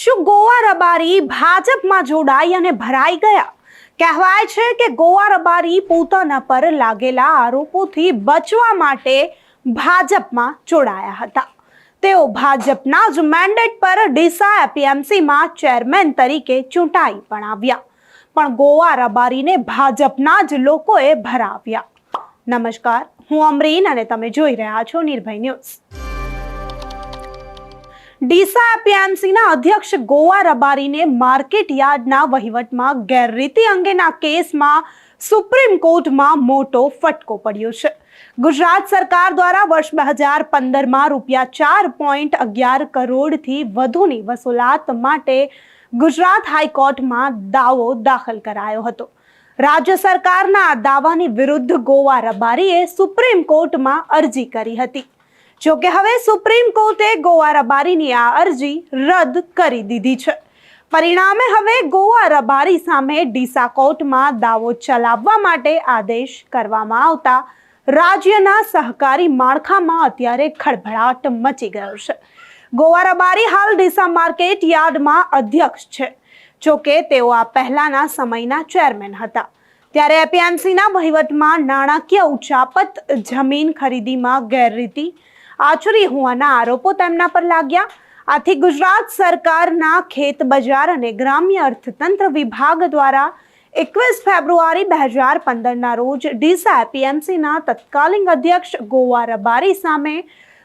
શું ગોવા રબારી ભાજપમાં જોડાઈ અને ભરાઈ ગયા? કહેવાય છે કે ગોવા રબારી પોતાના પર લાગેલા આરોપોથી બચવા માટે ભાજપમાં જોડાયા હતા. તેઓ ભાજપના જ મેન્ડેટ પર ડીસા એપીએમસીમાં ચેરમેન તરીકે ચૂંટાઈ પણ આવ્યા. પણ ગોવા રબારીને ભાજપના જ લોકોએ ભરાવ્યા. નમસ્કાર, હું અમરીન અને તમે જોઈ રહ્યા છો નિર્ભય ન્યૂઝ. ડીસા એપીએમસીના અધ્યક્ષ ગોવા રબારીને માર્કેટ યાર્ડના વહીવટમાં ગેરરીતિ અંગેના કેસમાં સુપ્રીમ કોર્ટમાં મોટો ફટકો પડ્યો છે. ગુજરાત સરકાર દ્વારા વર્ષ બે હજાર પંદરમાં રૂપિયા ચાર પોઈન્ટ અગિયાર કરોડથી વધુની વસૂલાત માટે ગુજરાત હાઈકોર્ટમાં દાવો દાખલ કરાયો હતો. રાજ્ય સરકારના દાવાની વિરુદ્ધ ગોવા રબારીએ સુપ્રીમ કોર્ટમાં અરજી કરી હતી. જો કે હવે સુપ્રીમ કોર્ટે ગોવા રબારીની આ અરજી રદ કરી દીધી છે. પરિણામે હવે ગોવા રબારી સામે ડીસા કોર્ટમાં દાવો ચલાવવા માટે આદેશ કરવામાં આવતા રાજ્યના સહકારી માળખામાં અત્યારે ખળભળાટ મચી ગયો છે. ગોવા રબારી હાલ ડીસા માર્કેટ યાર્ડમાં અધ્યક્ષ છે. જો કે તેઓ આ પહેલાના સમયના ચેરમેન હતા. ત્યારે એપીએમસીના વહીવટમાં નાણાકીય ઉચાપત જમીન ખરીદીમાં ગેરરીતિ આચરી હોવાના આરોપો તેમના પર લાગ્યા. આથી ગુજરાત સરકારના ખેત બજાર અને ગ્રામ્ય અર્થતંત્ર વિભાગ દ્વારા એકવીસ ફેબ્રુઆરી બે હજાર પંદરના રોજ ડીસા એપીએમસીના તત્કાલીન અધ્યક્ષ ગોવા રબારી સામે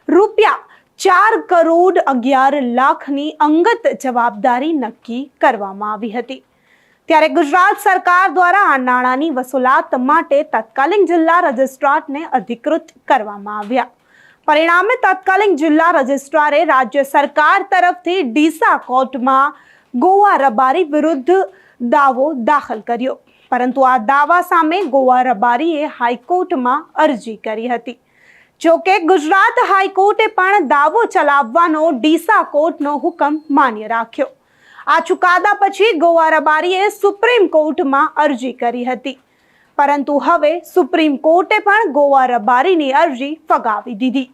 રૂપિયા ચાર કરોડ અગિયાર લાખની અંગત જવાબદારી નક્કી કરવામાં આવી હતી. ત્યારે ગુજરાત સરકાર દ્વારા આ નાણાંની વસૂલાત માટે તત્કાલીન જિલ્લા રજિસ્ટ્રારને અધિકૃત કરવામાં આવ્યા. પરિણામે તત્કાલીન જિલ્લા રજિસ્ટ્રારે રાજ્ય સરકાર તરફથી ડીસા કોર્ટમાં ગોવા રબારી વિરુદ્ધ દાવો દાખલ કર્યો. પરંતુ આ દાવા સામે ગોવા રબારીએ હાઈકોર્ટમાં અરજી કરી હતી. જો કે ગુજરાત હાઈકોર્ટે પણ દાવો ચલાવવાનો ડીસા કોર્ટનો હુકમ માન્ય રાખ્યો. આ ચુકાદા પછી ગોવા રબારીએ સુપ્રીમ કોર્ટમાં અરજી કરી હતી. પરંતુ હવે સુપ્રીમ કોર્ટે પણ ગોવા રબારીની અરજી ફગાવી દીધી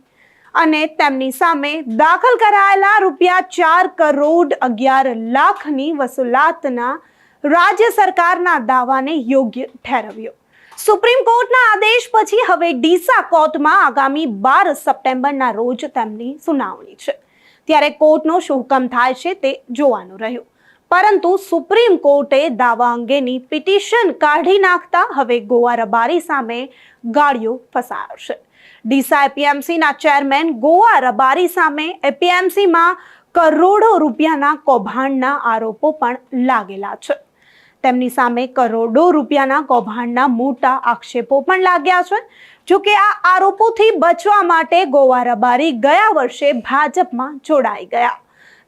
અને તેમની સામે દાખલ કરાયેલા રૂપિયા ચાર કરોડ અગિયાર લાખની વસૂલાતના રાજ્ય સરકારના દાવાને યોગ્ય ઠેરવ્યો. સુપ્રીમ કોર્ટના આદેશ પછી હવે ડીસા કોર્ટમાં આગામી બાર સપ્ટેમ્બરના રોજ તેમની સુનાવણી છે. ત્યારે કોર્ટનો શું હુકમ થાય છે તે જોવાનું રહ્યું. પરંતુ સુપ્રીમ કોર્ટે દાવા અંગેની પિટિશન કાઢી નાખતા હવે ગોવા રબારી સામે ગાડીઓ ફસાશે ડીસા એપીએમસીના ચેરમેન ગોવા રબારી સામે એપીએમસીમાં કરોડો રૂપિયાના કૌભાંડના આરોપો પણ લાગેલા છે. તેમની સામે કરોડો રૂપિયાના કૌભાંડના મોટા આક્ષેપો પણ લાગ્યા છે. જોકે આ આરોપોથી બચવા માટે ગોવા રબારી ગયા વર્ષે ભાજપમાં જોડાઈ ગયા.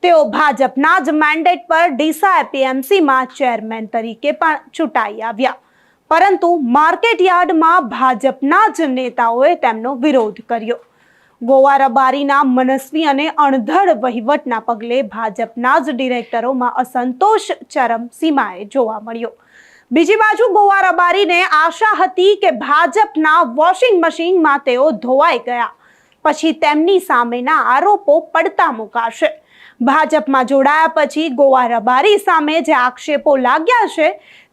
તેઓ ભાજપના જ મેન્ડેટ પર ડીસા એપીએમસીમાં ચેરમેન તરીકે પણ ચૂંટાઈ આવ્યા. પરંતુ માર્કેટ યાર્ડમાં ભાજપના જ નેતાઓએ તેમનો વિરોધ કર્યો. ગોવા રબારીના મનસ્વી અને અણધડ વહીવટના પગલે ભાજપના જ ડિરેક્ટરોમાં અસંતોષ ચરમ સીમાએ જોવા મળ્યો. બીજી બાજુ ગોવા રબારીને આશા હતી કે ભાજપના વોશિંગ મશીનમાં તેઓ ધોવાઈ ગયા. પછી તેમની સામેના આરોપો પડતા મુકાશે. ભાજપમાં જોડાયા પછી ગોવા રબારી સામે જે આક્ષેપો લાગ્યા છે,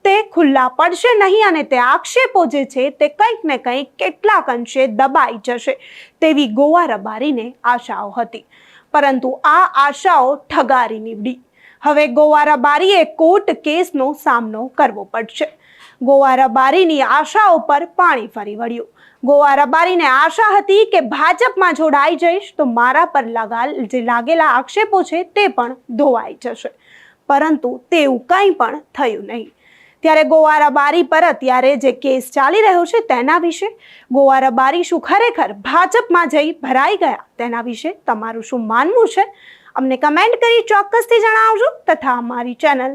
તે ખુલ્લા પડશે નહીં અને તે આક્ષેપો જે છે, તે કંઈક ને કંઈક કેટલાક અંશે દબાઈ જશે તેવી ગોવા રબારીને આશાઓ હતી. પરંતુ આ આશાઓ ઠગારી નીવડી. હવે ગોવા રબારીએ કોર્ટ કેસનો સામનો કરવો પડશે. ગોવા રબારીની આશાઓ પર પાણી ફરી વળ્યું. ગોવા રબારીને આશા હતી કે ભાજપમાં જોડાઈ જઈશ તો મારા પર જે લાગેલા આક્ષેપો છે તે પણ ધોવાઈ જશે. પરંતુ તેવું કંઈ પણ થયું નહીં. ત્યારે ગોવા રબારી પર અત્યારે જે કેસ ચાલી રહ્યો છે તેના વિશે ગોવા રબારી શું ખરેખર ભાજપમાં જઈ ભરાઈ ગયા તેના વિશે તમારું શું માનવું છે? અમને કમેન્ટ કરી ચોક્કસથી જણાવજો તથા અમારી ચેનલ